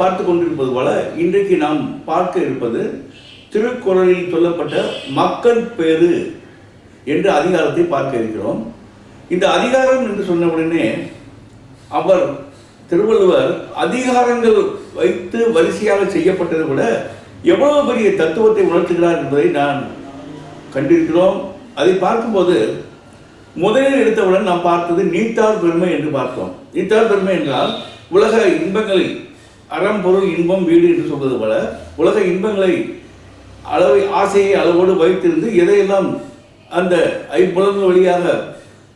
பார்த்து கொண்டிருப்பது போல இன்றைக்கு நாம் பார்க்க இருப்பது திருக்குறளில் சொல்லப்பட்ட மக்கள் பேரு என்ற அதிகாரத்தை பார்க்க இருக்கிறோம். இந்த அதிகாரம் என்று சொன்ன உடனே அவர் திருவள்ளுவர் அதிகாரங்கள் வைத்து வரிசையாக செய்யப்பட்டதை விட எவ்வளவு பெரிய தத்துவத்தை உணர்த்துகிறார் என்பதை நான் கண்டிருக்கிறோம். அதை பார்க்கும்போது முதலில் எடுத்தவுடன் நாம் பார்த்தது நீத்தார் பெருமை என்று பார்த்தோம். நீத்தார் பெருமை என்றால் உலக இன்பங்களை அறம் பொருள் இன்பம் வீடு என்று சொல்வது போல உலக இன்பங்களை அளவை ஆசையை அளவோடு வைத்திருந்து எதையெல்லாம் அந்த ஐம்புலங்கள் வழியாக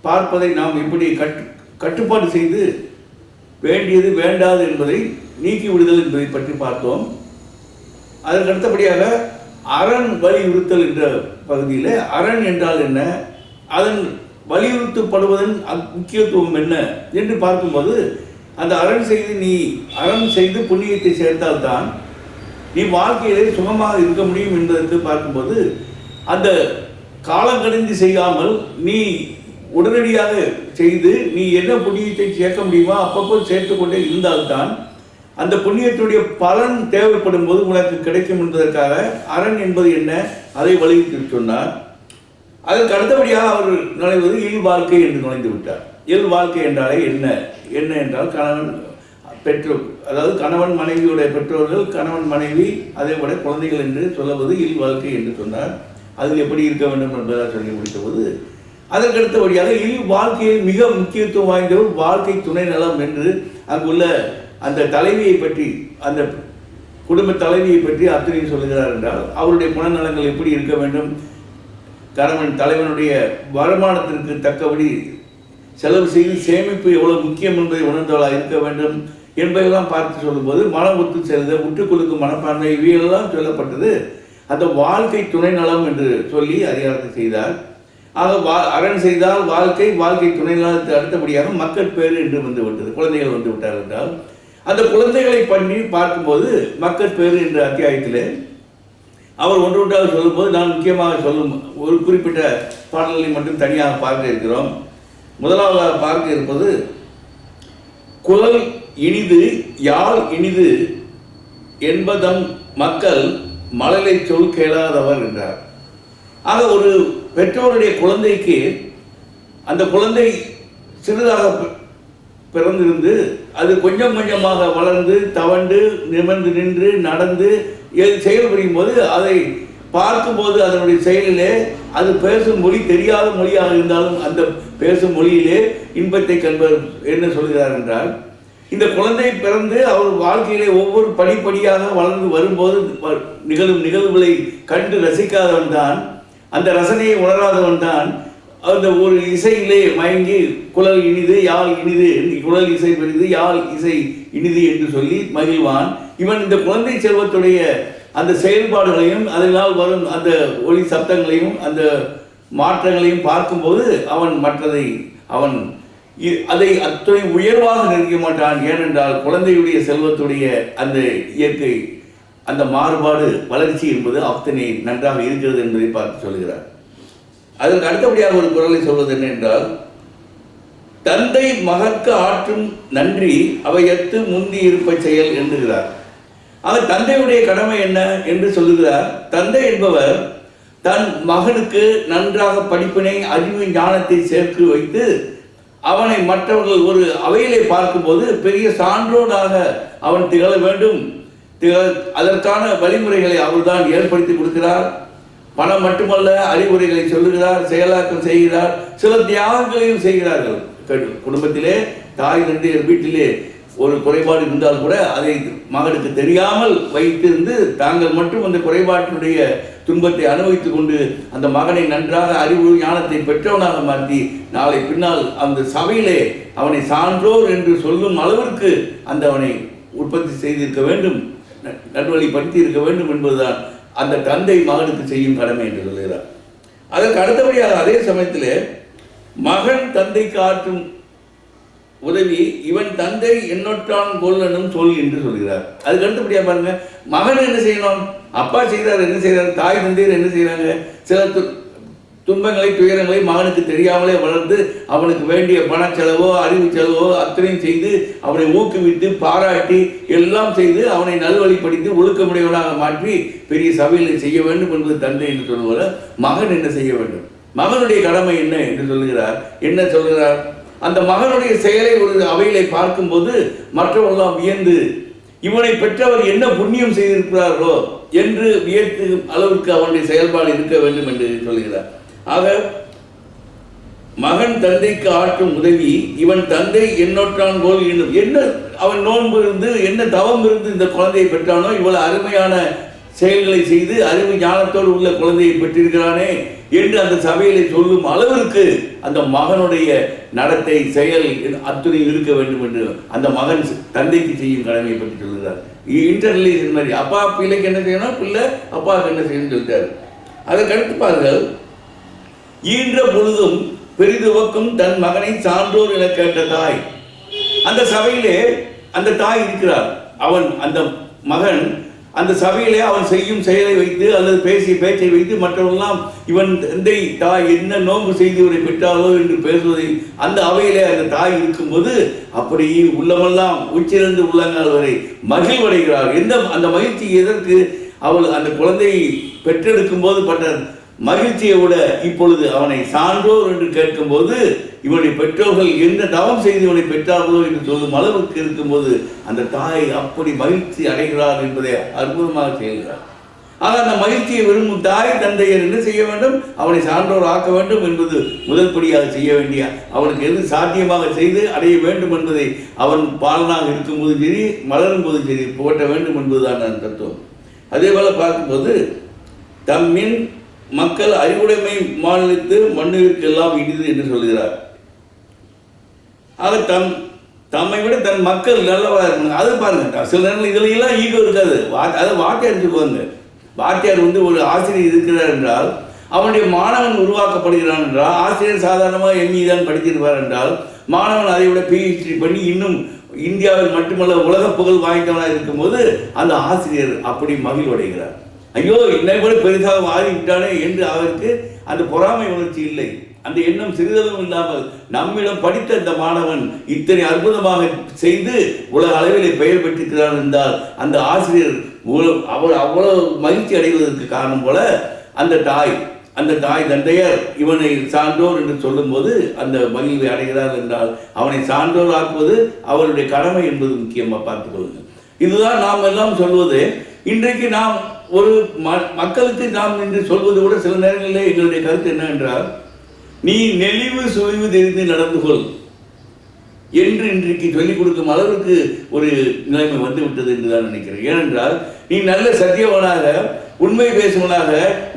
பார்ப்பதை நாம் எப்படி கட்டு கட்டுப்பாடு செய்து வேண்டியது வேண்டாது என்பதை நீக்கி விடுதல் என்பதை பற்றி பார்த்தோம். அதற்கு அடுத்தபடியாக அரண் வலியுறுத்தல் என்ற பகுதியில் அரண் என்றால் என்ன? அதன் வலியுறுத்தப்படுவதன் முக்கியத்துவம் என்ன? என்று பார்க்கும்போது அந்த அரண் செய்து நீ அரண் செய்து புண்ணியத்தை சேர்த்தால்தான் நீ வாழ்க்கையிலே சுகமாக இருக்க முடியும் என்பதற்கு பார்க்கும்போது அந்த காலம் கடந்து செய்யாமல் நீ உடனடியாக செய்து நீ என்ன புண்ணியத்தை சேர்க்க முடியுமோ அப்பப்போ சேர்த்து கொண்டே இருந்தால்தான் அந்த புண்ணியத்துடைய பலன் தேவைப்படும் போது உனக்கு கிடைக்கும் என்பதற்காக அரண் என்பது என்ன? அதை வலியுறுத்தி சொன்னார். அதற்கு அடுத்தபடியாக அவர் நுழைவது இல் வாழ்க்கை என்று நுழைந்து விட்டார். இயல் வாழ்க்கை என்றாலே என்ன? என்ன என்றால் கணவன் பெற்றோர் அதாவது கணவன் மனைவியுடைய பெற்றோர்கள் கணவன் மனைவி அதே போல குழந்தைகள் என்று சொல்லுவது இல் வாழ்க்கை என்று சொன்னார் அது எப்படி இருக்க வேண்டும் என்பதாக சொல்லி முடித்தபோது அதற்கடுத்தபடியாக இல் வாழ்க்கையில் மிக முக்கியத்துவம் வாய்ந்த ஒரு வாழ்க்கை துணை நலம் என்று அங்குள்ள அந்த தலைவியை பற்றி அந்த குடும்ப தலைவியை பற்றி அத்தனை சொல்லுகிறார் என்றால் அவருடைய குணநலங்கள் எப்படி இருக்க வேண்டும்? கணவன் தலைவனுடைய வருமானத்திற்கு தக்கபடி செலவு செய்து சேமிப்பு எவ்வளவு முக்கியம் என்பதை உணர்ந்தவளாக இருக்க வேண்டும் என்பதையெல்லாம் பார்த்து சொல்லும்போது மன ஒத்து செல்த விட்டுக் கொடுக்கும் மனப்பான்மை இவையெல்லாம் சொல்லப்பட்டது. அந்த வாழ்க்கை துணை நலம் என்று சொல்லி அதிகாரத்தை செய்தார். ஆக வா அரண் செய்தால் வாழ்க்கை வாழ்க்கை துணை நலத்தை அடுத்தபடியாக மக்கள் பேர் என்று வந்து விட்டது. குழந்தைகள் வந்து விட்டார் என்றால். அந்த குழந்தைகளை பண்ணி பார்க்கும்போது மக்கள் பேர் என்ற அத்தியாயத்தில் அவர் ஒன்று ஒன்றாக சொல்லும்போது நான் முக்கியமாக சொல்லும் ஒரு குறிப்பிட்ட பாடல்களை மட்டும் தனியாக பார்க்க இருக்கிறோம். முதலாவதாக பார்க்க இருப்பது குழல் இனிது யாழ் இனிது என்பதம் மக்கள் மழலை சொல் கேளாதவர் என்றார். ஆக ஒரு பெற்றோருடைய குழந்தைக்கு அந்த குழந்தை சிறிதாக பிறந்திருந்து அது கொஞ்சம் கொஞ்சமாக வளர்ந்து தவண்டு நிமிர்ந்து நின்று நடந்து செயல் புரியும் போது அதை பார்க்கும்போது அதனுடைய செயலிலே அது பேசும் மொழி தெரியாத மொழியாக இருந்தாலும் அந்த பேசும் மொழியிலே இன்பத்தை கண்பர் என்ன சொல்கிறார் என்றால் இந்த குழந்தை பிறந்து அவர் வாழ்க்கையிலே ஒவ்வொரு படிப்படியாக வளர்ந்து வரும்போது நிகழும் நிகழ்வுகளை கண்டு ரசிக்காதவன் தான் அந்த ரசனையை உணராதவன் தான் அந்த ஒரு இசையிலே மயங்கி குழல் இனிது யாழ் இனிது குழல் இசை பெரிது யாழ் இசை இனிது என்று சொல்லி மகிழ்வான். இவன் இந்த குழந்தை செல்வத்துடைய அந்த செயல்பாடுகளையும் அதனால் வரும் அந்த ஒளி சப்தங்களையும் அந்த மாற்றங்களையும் பார்க்கும்போது அவன் மற்றதை அவன் இ- அதை அத்துணை உயர்வாக நினைக்க மாட்டான். ஏனென்றால் குழந்தையுடைய செல்வத்துடைய அந்த இயற்கை அந்த மாறுபாடு வளர்ச்சி என்பது அத்தனை நன்றாக இருக்கிறது என்பதை பார்த்து சொல்கிறார். அதற்கு அடுத்தபடியாக ஒரு குரலை சொல்வது என்ன என்றால் தந்தை மகற்கு ஆற்றும் நன்றி அவையத்து முந்தி இருப்ப செயல் என்கிறார். ஆக தந்தையுடைய கடமை என்ன என்று சொல்லுகிறார். தந்தை என்பவர் தன் மகனுக்கு நன்றாக படிப்பினை அறிவு ஞானத்தை சேர்த்து வைத்து அவனை மற்றவர்கள் ஒரு அவையிலே பார்க்கும்போது பெரிய சான்றோனாக அவன் திகழ வேண்டும். திகழ அதற்கான வழிமுறைகளை அவர்தான் ஏற்படுத்தி கொடுக்கிறார். பணம் மட்டுமல்ல அறிவுரைகளை சொல்லுகிறார் செயலாக்கம் செய்கிறார் சில தியாகங்களையும் செய்கிறார்கள். குடும்பத்திலே தாய் தந்தையர் வீட்டிலே ஒரு குறைபாடு இருந்தால் கூட அதை மகனுக்கு தெரியாமல் வைத்திருந்து தாங்கள் மட்டும் அந்த குறைபாட்டினுடைய துன்பத்தை அனுபவித்துக் கொண்டு அந்த மகனை நன்றாக அறிவு ஞானத்தை பெற்றவனாக மாற்றி நாளை பின்னால் அந்த சபையிலே அவனை சான்றோர் என்று சொல்லும் அளவிற்கு அந்த அவனை உற்பத்தி செய்திருக்க வேண்டும் ந- நல்வழிப்படுத்தி இருக்க வேண்டும் என்பதுதான் அந்த தந்தை மகனுக்கு செய்யும் கடமை என்று சொல்கிறார் அதற்கு அடுத்தபடியாக அதே சமயத்தில் மகன் தந்தைக்கு ஆற்றும் உதவி இவன் தந்தை எண்ணொற்றான் கொல்லனும் சொல் என்று சொல்கிறார். அது கண்டுபிடியா பாருங்க. மகன் என்ன செய்யணும்? அப்பா செய்கிறார் என்ன செய்கிறார் தாய் தந்தையர் என்ன செய்கிறாங்க சில து- துன்பங்களை துயரங்களை மகனுக்கு தெரியாமலே வளர்ந்து அவனுக்கு வேண்டிய பண செலவோ அறிவு செலவோ அத்தனையும் செய்து அவனை ஊக்குவித்து பாராட்டி எல்லாம் செய்து அவனை நல்வழிப்படுத்தி ஒழுக்கமுடையவனாக மாற்றி பெரிய சபையில் செய்ய வேண்டும் என்பது தந்தை என்று சொல்லுவார் மகன் என்ன செய்ய வேண்டும்? மகனுடைய கடமை என்ன என்று சொல்லுகிறார். என்ன சொல்கிறார் அந்த மகனுடைய செயலை ஒரு அவையிலே பார்க்கும்போது மற்றவர்களாம் வியந்து இவனை பெற்றவர் என்ன புண்ணியம் செய்திருக்கிறார்களோ என்று வியத்து அளவுக்கு அவனுடைய செயல்பாடு இருக்க வேண்டும் என்று சொல்கிறார் ஆக மகன் தந்தைக்கு ஆற்றும் உதவி இவன் தந்தை என்னொற்றான் போல் என்ன அவன் நோன்பு இருந்து என்ன தவம் இருந்து இந்த குழந்தையை பெற்றானோ இவ்வளவு அருமையான செயல்களை செய்து அறிவு ஞானத்தோடு உள்ள குழந்தையை பெற்றிருக்கிறானே என்று அந்த சபையிலே சொல்லும் அளவிற்கு அந்த மகனுடைய நடத்தை செயல் அத்துணை இருக்க வேண்டும் என்று அந்த மகன் தந்தைக்கு செய்யும் கடமையை பற்றி சொல்கிறார் இன்டர் மாதிரி. அப்பா பிள்ளைக்கு என்ன செய்யணும் பிள்ளை அப்பாவுக்கு என்ன செய்யணும்னு சொல்லிட்டார். அதை பாருங்கள். ஈன்ற பொழுதும் பெரிதுவக்கும் தன் மகனை சான்றோர் என கேட்ட தாய். அந்த சபையிலே அந்த தாய் இருக்கிறார் அவன் அந்த மகன் அந்த சபையிலே அவன் செய்யும் செயலை வைத்து அல்லது பேசிய பேச்சை வைத்து மற்றவெல்லாம் இவன் தந்தை தாய் என்ன நோன்பு செய்து இவரை பெற்றாலோ என்று பேசுவதை அந்த அவையிலே அந்த தாய் இருக்கும்போது அப்படி உள்ளமெல்லாம் உச்சிலிருந்து உள்ளங்கால் வரை மகிழ்வடைகிறார் எந்த அந்த மகிழ்ச்சி எதற்கு அவள் அந்த குழந்தையை பெற்றெடுக்கும் போது பட்ட மகிழ்ச்சியை விட இப்பொழுது அவனை சான்றோர் என்று கேட்கும்போது இவனுடைய பெற்றோர்கள் என்ன தவம் செய்து இவனை பெற்றார்களோ? என்று சொல்லும் அளவுக்கு இருக்கும்போது அந்த தாய் அப்படி மகிழ்ச்சி அடைகிறார் என்பதை அற்புதமாக செய்கிறார். ஆனால் அந்த மகிழ்ச்சியை விரும்பும் தாய் தந்தையர் என்ன செய்ய வேண்டும்? அவனை சான்றோர் ஆக்க வேண்டும் என்பது முதல் படியாக செய்ய வேண்டிய அவனுக்கு எது சாத்தியமாக செய்து அடைய வேண்டும் என்பதை அவன் பாலனாக இருக்கும்போது சரி மலரும் போது சரி போட்ட வேண்டும் என்பதுதான் அந்த தத்துவம். அதே போல பார்க்கும்போது தம்மின் மக்கள் அறிவுடைமை மாநிலத்து மண்ணுவிற்கு எல்லாம் இனிது என்று சொல்கிறார். ஆக தம் தம்மை விட தன் மக்கள் நல்லவா இருக்கணும் அது பாருங்க சில நேரங்கள் இதுல எல்லாம் ஈகோ இருக்காது. வா- அதை வாத்தியார் சொல்லுவாங்க வாத்தியார் வந்து ஒரு ஆசிரியர் இருக்கிறார் என்றால் அவனுடைய மாணவன் உருவாக்கப்படுகிறான் என்றால் ஆசிரியர் சாதாரணமாக எம்இ தான் படித்திருப்பார் என்றால் மாணவன் அதை விட பிஹெச்டி பண்ணி இன்னும் இந்தியாவில் மட்டுமல்ல உலக புகழ் வாய்ந்தவனாக இருக்கும்போது அந்த ஆசிரியர் அப்படி மகிழ்வடைகிறார். ஐயோ என்னை விட பெரிதாக மாறிவிட்டானே என்று அவருக்கு அந்த பொறாமை உணர்ச்சி இல்லை. அந்த எண்ணம் சிறிதளவும் இல்லாமல் நம்மிடம் படித்த இந்த மாணவன் இத்தனை அற்புதமாக செய்து உலக அளவில் பெயர் பெற்றிருக்கிறான் என்றால் அந்த ஆசிரியர் அவ்வளோ அவ்வளவு அவ்வளவு மகிழ்ச்சி அடைவதற்கு காரணம் போல அந்த தாய் அந்த தாய் தந்தையர் இவனை சான்றோர் என்று சொல்லும்போது அந்த மகிழ்வை அடைகிறார் என்றால் அவனை சான்றோர் ஆக்குவது அவருடைய கடமை என்பது முக்கியமாக பார்த்துக் கொள்ளுங்கள். இதுதான் நாம் எல்லாம் சொல்வது. இன்றைக்கு நாம் ஒரு மக்களுக்கு நாம் என்று சொல்வது கூட சில நேரங்களில் எங்களுடைய கருத்து என்னவென்றால் நீ நெளிவு சுழிவு தெரிந்து நடந்து கொள் என்று இன்றைக்கு சொல்லிக் கொடுக்கும் அளவுக்கு ஒரு நிலைமை வந்து விட்டது என்று தான் நினைக்கிறேன். ஏனென்றால் நீ நல்ல சத்தியவனாக உண்மை பேசுவனாக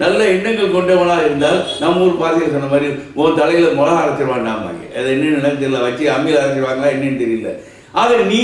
நல்ல எண்ணங்கள் கொண்டவனாக இருந்தால் நம்ம ஊர் பாரதிய சொன்ன மாதிரி உன் தலையில் மிளகா அரைச்சிருவாண்டாமாங்க அது என்னென்ன எனக்கு தெரியல. வச்சு அம்மியில் அரைச்சிருவாங்களா என்னன்னு தெரியல. ஆக நீ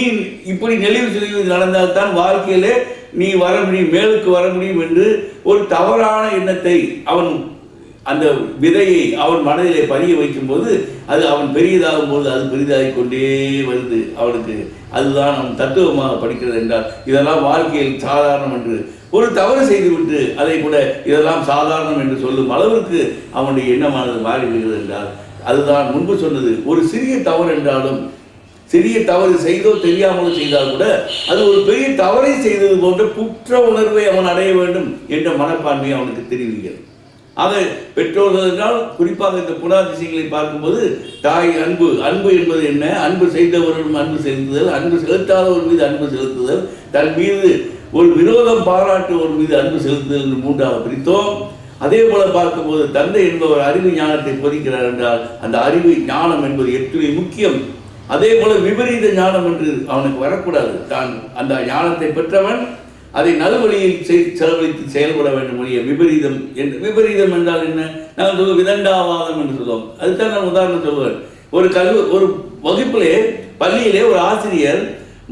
இப்படி நெளிவு சுழிவு நடந்தால்தான் வாழ்க்கையிலே நீ வர முடியும் மேலுக்கு வர முடியும் என்று ஒரு தவறான எண்ணத்தை அவன் அந்த விதையை அவன் மனதிலே பதிய வைக்கும்போது அது அவன் பெரியதாகும் போது அது பெரிதாகிக் கொண்டே வருது அவனுக்கு. அதுதான் அவன் தத்துவமாக படிக்கிறது என்றால் இதெல்லாம் வாழ்க்கையில் சாதாரணம் என்று. ஒரு தவறு செய்துவிட்டு அதை கூட இதெல்லாம் சாதாரணம் என்று சொல்லும் அளவிற்கு அவனுடைய எண்ணமானது மாறிவிடுகிறது என்றால் அதுதான் முன்பு சொன்னது. ஒரு சிறிய தவறு என்றாலும் சிறிய தவறு செய்தோ தெரியாமலோ செய்தால் கூட அது ஒரு பெரிய தவறை செய்தது போன்ற குற்ற உணர்வை அவன் அடைய வேண்டும் என்ற மனப்பான்மை அவனுக்கு தெரிவிக்கிறது. ஆக பெற்றோர்கள் என்றால் குறிப்பாக இந்த குணாதிசயங்களை பார்க்கும்போது தாய் அன்பு அன்பு என்பது என்ன? அன்பு செய்தவரிடம் அன்பு செலுத்துதல் அன்பு செலுத்தாதவர் மீது அன்பு செலுத்துதல் தன் மீது ஒரு விரோதம் பாராட்டுவோர் மீது அன்பு செலுத்துதல் என்று மூன்றாவது பிரித்தோம். அதே போல பார்க்கும்போது தந்தை என்பவர் அறிவு ஞானத்தை போதிக்கிறார் என்றால் அந்த அறிவு ஞானம் என்பது எத்தனை முக்கியம். அதே போல விபரீத ஞானம் என்று அவனுக்கு வரக்கூடாது. தான் அந்த ஞானத்தை பெற்றவன் அதை நல்வழியில் செலவழித்து செயல்பட வேண்டும் ஒழிய விபரீதம் என்று விபரீதம் என்றால் என்ன? நாங்கள் சொல்லுவோம் விதண்டாவாதம் என்று சொல்லுவோம். அதுதான் நான் உதாரணம் சொல்லுவேன். ஒரு கல்வி ஒரு வகுப்பிலே பள்ளியிலே ஒரு ஆசிரியர்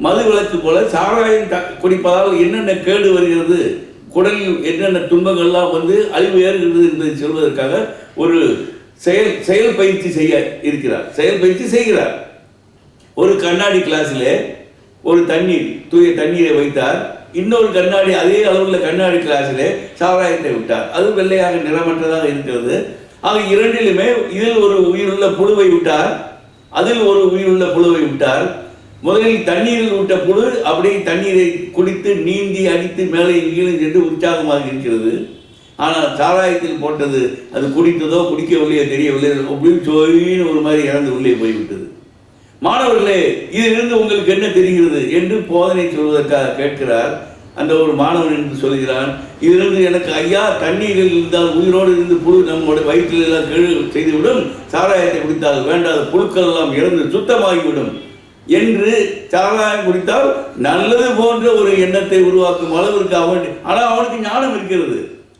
மது விளக்கு போல சாராயம் குடிப்பதால் என்னென்ன கேடு வருகிறது குடலில் என்னென்ன துன்பங்கள்லாம் வந்து அழிவு ஏறுகிறது என்பதை சொல்வதற்காக ஒரு செயல் செயல் பயிற்சி செய்ய இருக்கிறார். செயல் பயிற்சி செய்கிறார். ஒரு கண்ணாடி கிளாஸில் ஒரு தண்ணீர் தூய தண்ணீரை வைத்தார். இன்னொரு கண்ணாடி அதே அளவுள்ள கண்ணாடி கிளாஸில் சாராயத்தை விட்டார். அது வெள்ளையாக நிறமற்றதாக இருக்கிறது. ஆக இரண்டிலுமே இதில் ஒரு உயிருள்ள புழுவை விட்டார். அதில் ஒரு உயிருள்ள புழுவை விட்டார். முதலில் தண்ணீரில் விட்ட புழு அப்படியே தண்ணீரை குடித்து நீந்தி அடித்து மேலே கீழே சென்று உற்சாகமாக இருக்கிறது. ஆனால் சாராயத்தில் போட்டது அது குடித்ததோ குடிக்கவில்லையோ தெரியவில்லை. அப்படின்னு சொல்லி ஒரு மாதிரி இறந்து உள்ளே போய்விட்டது. மாணவர்களே இதிலிருந்து உங்களுக்கு என்ன தெரிகிறது என்று போதனை சொல்வதற்காக கேட்கிறார். அந்த ஒரு மாணவன் என்று சொல்கிறான் இதிலிருந்து எனக்கு ஐயா தண்ணீரில் இருந்தால் உயிரோடு இருந்து புழு நம்முடைய வயிற்றில் எல்லாம் கெழு செய்துவிடும். சாராயத்தை குடித்தால் வேண்டாத புழுக்கள் எல்லாம் இறந்து சுத்தமாகிவிடும். என்று சாராயம் குடித்தால் நல்லது போன்ற ஒரு எண்ணத்தை உருவாக்கும் அளவிற்கு அவன் ஆனால் அவனுக்கு ஞானம் இருக்கிறது.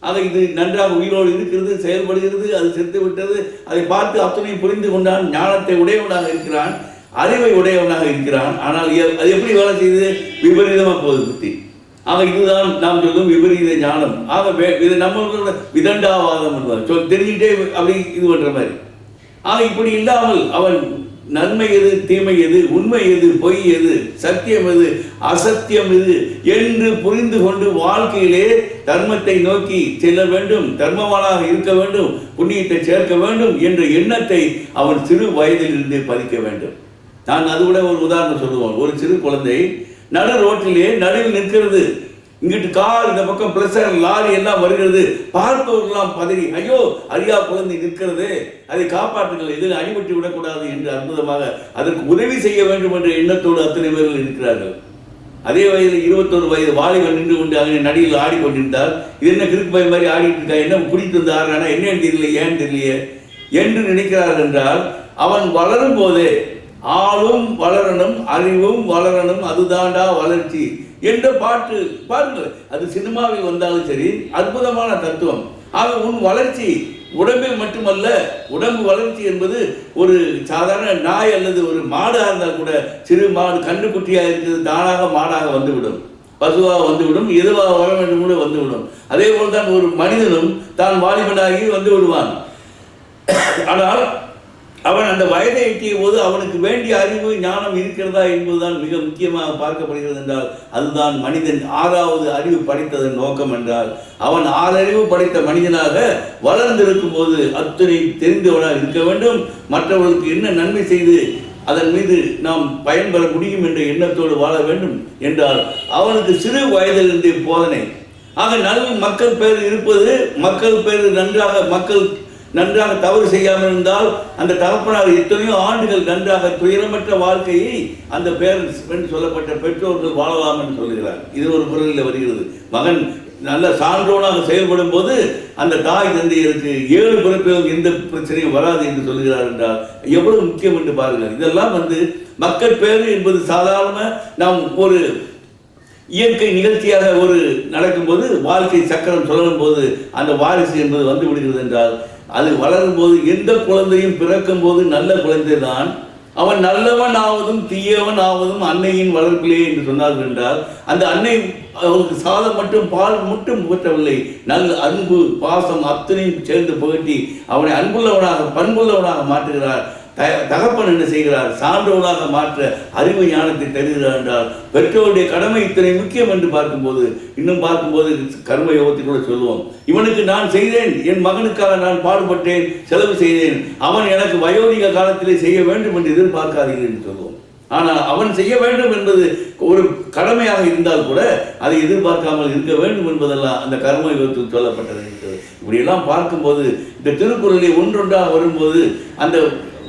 அதை இது நன்றாக உயிரோடு இருக்கிறது செயல்படுகிறது அது செத்து விட்டது அதை பார்த்து அத்துணை புரிந்து கொண்டான் ஞானத்தை உடையவனாக இருக்கிறான். அறிவை உடையவனாக இருக்கிறான். ஆனால் எ- அது எப்படி வேலை செய்யுது விபரீதமாக போகுது புத்தி. ஆக இதுதான் நாம் சொல்லும் விபரீத ஞானம். ஆக இது நம்மளோட விதண்டாவாதம் என்பது. சொல் தெரிஞ்சுக்கிட்டே அப்படி இது பண்ணுற மாதிரி. ஆக இப்படி இல்லாமல் அவன் நன்மை எது தீமை எது உண்மை எது பொய் எது சத்தியம் எது அசத்தியம் எது என்று புரிந்து கொண்டு வாழ்க்கையிலே தர்மத்தை நோக்கி செல்ல வேண்டும் தர்மவானாக இருக்க வேண்டும் புண்ணியத்தை சேர்க்க வேண்டும் என்ற எண்ணத்தை அவன் சிறு வயதிலிருந்தே பதிக்க வேண்டும். நான் அது கூட ஒரு உதாரணம் சொல்லுவோம். ஒரு சிறு குழந்தை நடு ரோட்டிலே நடுவில் நிற்கிறது. இங்கிட்டு கார் இந்த பக்கம் பிளஸர் லாரி எல்லாம் வருகிறது. பார்ப்பவர்கள்லாம் பதறி ஐயோ அரியா குழந்தை நிற்கிறது. அதை காப்பாற்றுங்கள். இதில் அடிபட்டு விடக்கூடாது என்று அற்புதமாக அதற்கு உதவி செய்ய வேண்டும் என்ற எண்ணத்தோடு அத்தனை பேர்கள் இருக்கிறார்கள். அதே வயதில் இருபத்தொரு வயது வாலிபன் நின்று கொண்டு அங்கே நடியில் ஆடிக்கொண்டிருந்தார். இது என்ன கிறுக்கு பை மாதிரி ஆடிட்டு இருக்கா? என்ன குடித்து வந்து ஆடுறானா என்னன்னு தெரியல ஏன்னு தெரியலையே என்று நினைக்கிறார் என்றால் அவன் வளரும் போதே ஆளும் வளரணும் அறிவும் வளரணும் அதுதாண்டா வளர்ச்சி என்ற பாட்டு பாருங்கள் அது சினிமாவில் வந்தாலும் சரி அற்புதமான தத்துவம். ஆக உன் வளர்ச்சி உடம்பில் மட்டுமல்ல உடம்பு வளர்ச்சி என்பது ஒரு சாதாரண நாய் அல்லது ஒரு மாடாக இருந்தால் கூட சிறு மாடு கண்ணுக்குட்டியாக இருக்கிறது தானாக மாடாக வந்துவிடும். பசுவாக வந்துவிடும் எதுவாக வர வேண்டும் கூட வந்துவிடும். அதே போல் தான் ஒரு மனிதனும் தான் வாலிபனாகி வந்து விடுவான். ஆனால் அவன் அந்த வயதை எட்டிய போது அவனுக்கு வேண்டிய அறிவு ஞானம் இருக்கிறதா என்பதுதான் மிக முக்கியமாக பார்க்கப்படுகிறது என்றால் அதுதான் மனிதன் ஆறாவது அறிவு படைத்ததன் நோக்கம் என்றால். அவன் ஆறறிவு படைத்த மனிதனாக வளர்ந்திருக்கும் போது அத்தனை தெரிந்தவனாக இருக்க வேண்டும். மற்றவர்களுக்கு என்ன நன்மை செய்து அதன் மீது நாம் பயன்பெற முடியும் என்ற எண்ணத்தோடு வாழ வேண்டும் என்றால் அவனுக்கு சிறு வயதிலிருந்தே போதனை. ஆக நல்ல மக்கள் பேர் இருப்பது மக்கள் பேர் நன்றாக மக்கள் நன்றாக தவறு செய்யாமல் இருந்தால் அந்த தகப்பனார் எத்தனையோ ஆண்டுகள் நன்றாக துயரமற்ற வாழ்க்கையை அந்த பேரண்ட்ஸ் என்று சொல்லப்பட்ட பெற்றோர்கள் வாழலாம் என்று சொல்லுகிறார் இது ஒரு குரலில் வருகிறது. மகன் நல்ல சான்றோனாக செயல்படும் போது அந்த தாய் தந்தையருக்கு ஏழு பிறப்பிலும் எந்த பிரச்சனையும் வராது என்று சொல்லுகிறார் என்றால் எவ்வளவு முக்கியம் என்று பாருங்கள். இதெல்லாம் வந்து மக்கள் பேரு என்பது சாதாரண நாம் ஒரு இயற்கை நிகழ்ச்சியாக ஒரு நடக்கும்போது வாழ்க்கை சக்கரம் சுழலும் போது அந்த வாரிசு என்பது வந்து விடுகிறது என்றால் அது வளரும் போது எந்த குழந்தையும் பிறக்கும் போது நல்ல குழந்தை தான் அவன் நல்லவன் ஆவதும் தீயவன் ஆவதும் அன்னையின் வளர்ப்பிலே என்று சொன்னார்கள் என்றால் அந்த அன்னை அவனுக்கு சாதம் மட்டும் பால் மட்டும் புகற்றவில்லை. நல்ல அன்பு பாசம் அத்தனையும் சேர்ந்து புகட்டி அவனை அன்புள்ளவனாக பண்புள்ளவனாக மாற்றுகிறார். தகப்பன் என்ன செய்கிறார்? சான்றோனாக மாற்ற அறிவு ஞானத்தை தருகிறார் என்றால் பெற்றோருடைய கடமை இத்தனை முக்கியம் என்று பார்க்கும்போது இன்னும் பார்க்கும்போது கர்ம யோகத்தை கூட சொல்லுவோம். இவனுக்கு நான் செய்தேன் என் மகனுக்காக நான் பாடுபட்டேன் செலவு செய்தேன். அவன் எனக்கு வயோதிக காலத்திலே செய்ய வேண்டும் என்று எதிர்பார்க்காதீர்கள் என்று சொல்லுவோம். ஆனால் அவன் செய்ய வேண்டும் என்பது ஒரு கடமையாக இருந்தால் கூட அதை எதிர்பார்க்காமல் இருக்க வேண்டும் என்பதெல்லாம் அந்த கர்ம யுகத்தில் சொல்லப்பட்டது. இப்படியெல்லாம் பார்க்கும்போது இந்த திருக்குறளை ஒன்றொன்றாக வரும்போது அந்த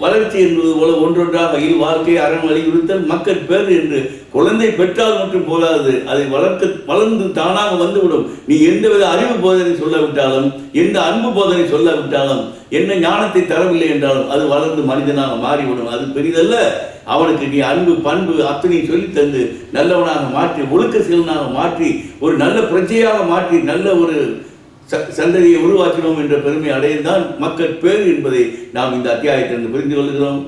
வளர்ச்சி என்பது போல ஒன்றொன்றாக இல் வாழ்க்கை அறம் வலியுறுத்தல் மக்கள் பேர் என்று குழந்தை பெற்றால் மட்டும் போதாது. அதை வளர்க்க வளர்ந்து தானாக வந்துவிடும். நீ எந்தவித அறிவு போதனை சொல்லாவிட்டாலும் எந்த அன்பு போதனை சொல்லாவிட்டாலும் என்ன ஞானத்தை தரவில்லை என்றாலும் அது வளர்ந்து மனிதனாக மாறிவிடும். அது பெரிதல்ல. அவனுக்கு நீ அன்பு பண்பு அத்தனை சொல்லி தந்து நல்லவனாக மாற்றி ஒழுக்க செயலனாக மாற்றி ஒரு நல்ல பிரஜையாக மாற்றி நல்ல ஒரு சந்ததியை உருவாக்கினோம் என்ற பெருமை அடையத்தான் மக்கள் பேர் என்பதை நாம் இந்த அத்தியாயத்திலிருந்து புரிந்து கொள்கிறோம்.